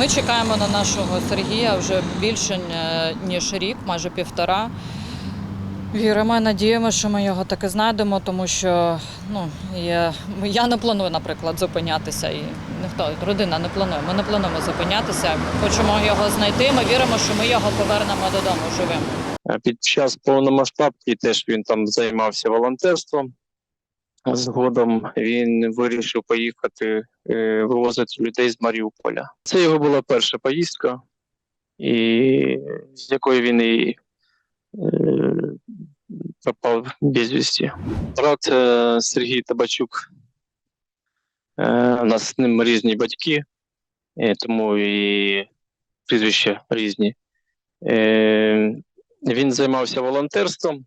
Ми чекаємо на нашого Сергія вже більше е, ніж рік, майже півтора. Віримо і надіємося, що ми його таки знайдемо, тому що ну, я, я не планую, наприклад, зупинятися. І ніхто, родина не планує. Ми не плануємо зупинятися. Хочемо його знайти. Ми віримо, що ми його повернемо додому живим. Під час повномасштабки теж він там займався волонтерством. Згодом він вирішив поїхати е, вивозити людей з Маріуполя. Це його була перша поїздка, і з якої він і е, пропав безвісті. Брат е, Сергій Табачук. Е, у нас з ним різні батьки, е, тому і прізвища різні. Е, він займався волонтерством.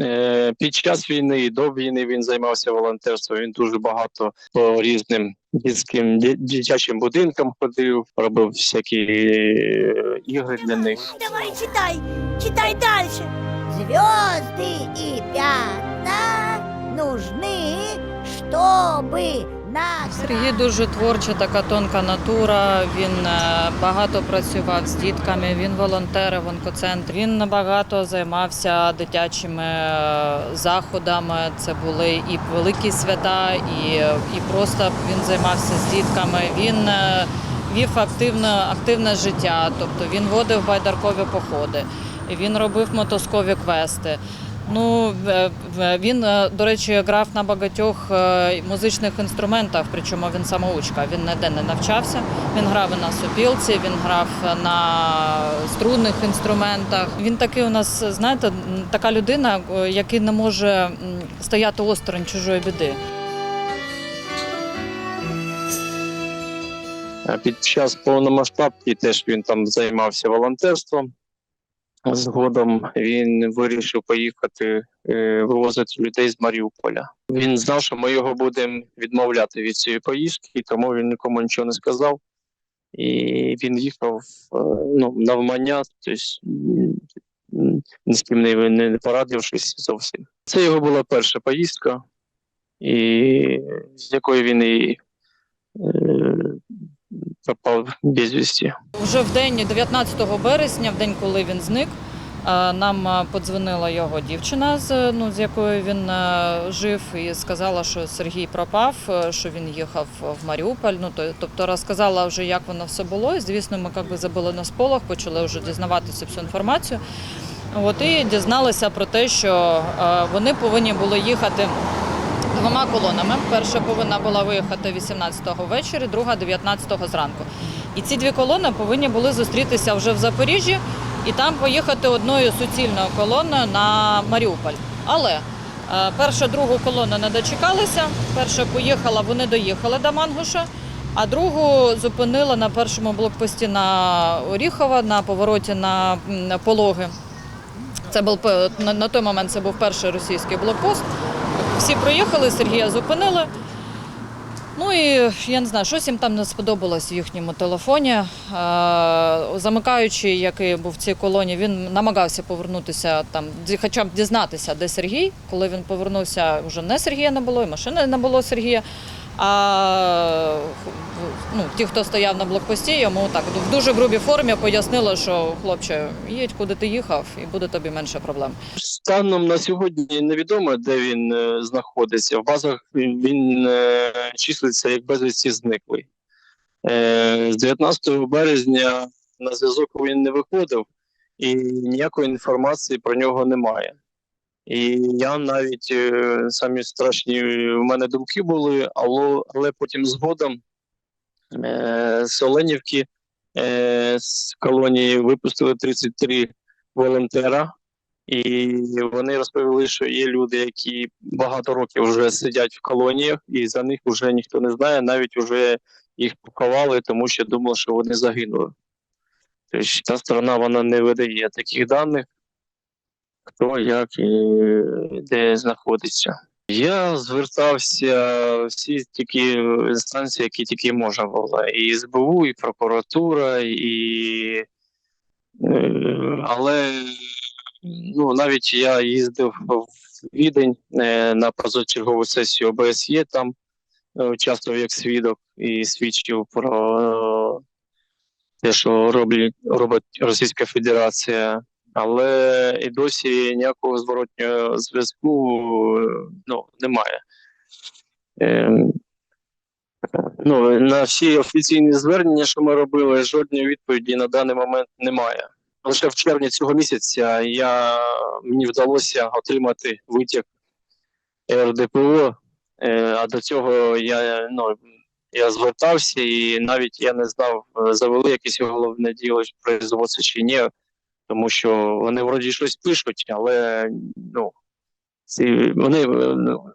Е, Під час війни і до війни він займався волонтерством. Він дуже багато по різним дитським ді- дитячим будинкам ходив, робив всякі е, ігри для них. Давай читай, читай дальше. Звезды и пятна нужны, чтобы на Сергій дуже творча, така тонка натура. Він е, багато працював з дітками. Він волонтер в онкоцентрі. Він набагато займався дитячими е, заходами. Це були і великі свята, і, і просто він займався з дітками. Він е, вів активне, активне життя, тобто він водив байдаркові походи. Він робив мотоскові квести. Ну він, е, до речі, грав на багатьох е, музичних інструментах, причому він самоучка. Він ніде не навчався. Він грав і на сопілці, він грав на струнних інструментах. Він такий у нас, знаєте, така людина, е, який не може стояти осторонь чужої біди. Під час повномасштабки теж він там займався волонтерством. Згодом він вирішив поїхати е, вивозити людей з Маріуполя. Він знав, що ми його будемо відмовляти від цієї поїздки, тому він нікому нічого не сказав. І він їхав е, ну, навмання, тобто ні з ким не, не порадившись зовсім. Це його була перша поїздка, і з якої він і е, пропав безвісті. Вже в день 19 березня, в день, коли він зник, е, нам е, подзвонила його дівчина, з, ну, з якою він е, жив, і сказала, що Сергій пропав, е, що він їхав в Маріуполь. Ну, то- тобто розказала вже, як воно все було. І, звісно, ми як би, забили на сполох, почали вже дізнаватися всю інформацію. От, і дізналися про те, що е, вони повинні були їхати двома колонами. Перша повинна була виїхати 18-го ввечері, друга 19-го зранку. І ці дві колони повинні були зустрітися вже в Запоріжжі і там поїхати одною суцільною колоною на Маріуполь. Але е, перша другу колону не дочекалися. Перша поїхала, вони доїхали до Мангуша, а другу зупинили на першому блокпості на Оріхова на повороті на пологи. Це був на той момент це був перший російський блокпост. Всі проїхали, Сергія зупинили. Ну і я не знаю, щось їм там не сподобалось в їхньому телефоні. Е, Замикаючий, який був в цій колоні, він намагався повернутися там, хоча б дізнатися, де Сергій. Коли він повернувся, вже не Сергія не було, і машини не було Сергія. А ну, ті, хто стояв на блокпості, йому так в дуже грубій формі пояснили, що хлопче, їдь, куди ти їхав, і буде тобі менше проблем. Станом на сьогодні невідомо, де він е, знаходиться. В базах він, він е, числиться як безвісті зниклий. Е, з 19 березня на зв'язок він не виходив, і ніякої інформації про нього немає. І я навіть е, самі страшні в мене думки були, але, але потім згодом е, з Оленівки е, з колонії випустили 33 волонтера. І вони розповіли, що є люди, які багато років вже сидять в колоніях, і за них вже ніхто не знає, навіть вже їх поховали, тому що думали, що вони загинули. Тобто та сторона вона не видає таких даних, хто як і де знаходиться. Я звертався всі тільки інстанції, які тільки можна було. І СБУ, і прокуратура, і е, але ну навіть я їздив в Відень е, на позачергову сесію ОБСЄ, там е, участвував як свідок і свідчив про те, що роблять, робить Російська Федерація, але і досі ніякого зворотнього зв'язку ну, немає. Ем, Ну, на всі офіційні звернення, що ми робили, жодної відповіді на даний момент немає. Лише в червні цього місяця я, мені вдалося отримати витяг РДПО, е, а до цього я, ну, я звертався і навіть я не знав, завели якесь головне діло производство чи ні, тому що вони вроді щось пишуть, але ну, ці, вони е, ну,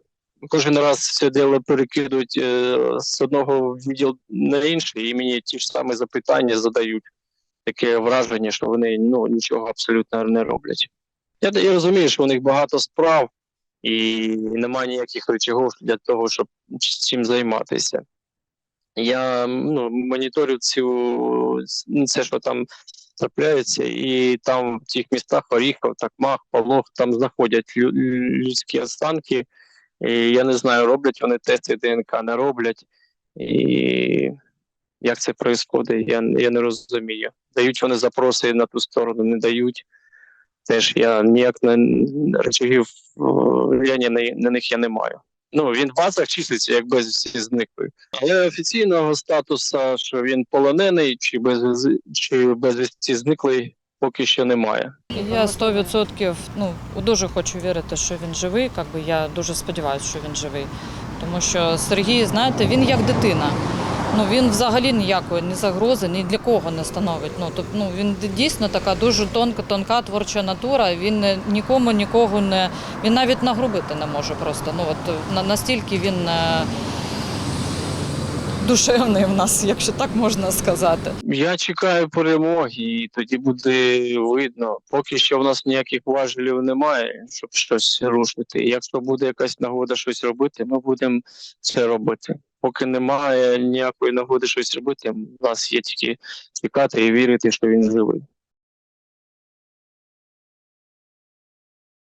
кожен раз це діло перекидують е, з одного відділу на інший, і мені ті ж самі запитання задають. Таке враження, що вони ну, нічого абсолютно не роблять. Я, я розумію, що у них багато справ, і немає ніяких речагів для того, щоб цим займатися. Я ну, моніторю цю, ну, це, що там трапляється, і там в тих містах Оріхов, Такмах, Павлов, там знаходять лю- людські останки. І я не знаю, роблять вони тести ДНК, не роблять. І як це відбувається, я, я не розумію. Дають вони запроси на ту сторону, не дають. Теж я ніяк на речагів влияння на них я не маю. Ну, він в базах числиться як безвісті зниклий. Але офіційного статусу, що він полонений чи без чи безвісті зниклий, поки що немає. Я 100% ну, дуже хочу вірити, що він живий. Якби я дуже сподіваюся, що він живий. Тому що Сергій, знаєте, він як дитина. Ну він взагалі ніякої ні загрози, ні для кого не становить. Ну тобто, ну він дійсно така дуже тонка, тонка творча натура. Він нікому нікого не він навіть нагрубити не може просто. Ну от настільки він е, душевний в нас, якщо так можна сказати. Я чекаю перемоги, і тоді буде видно. Поки що в нас ніяких важелів немає, щоб щось рушити. Якщо буде якась нагода щось робити, ми будемо це робити. Поки немає ніякої нагоди щось робити, в нас є тільки чекати і вірити, що він живий.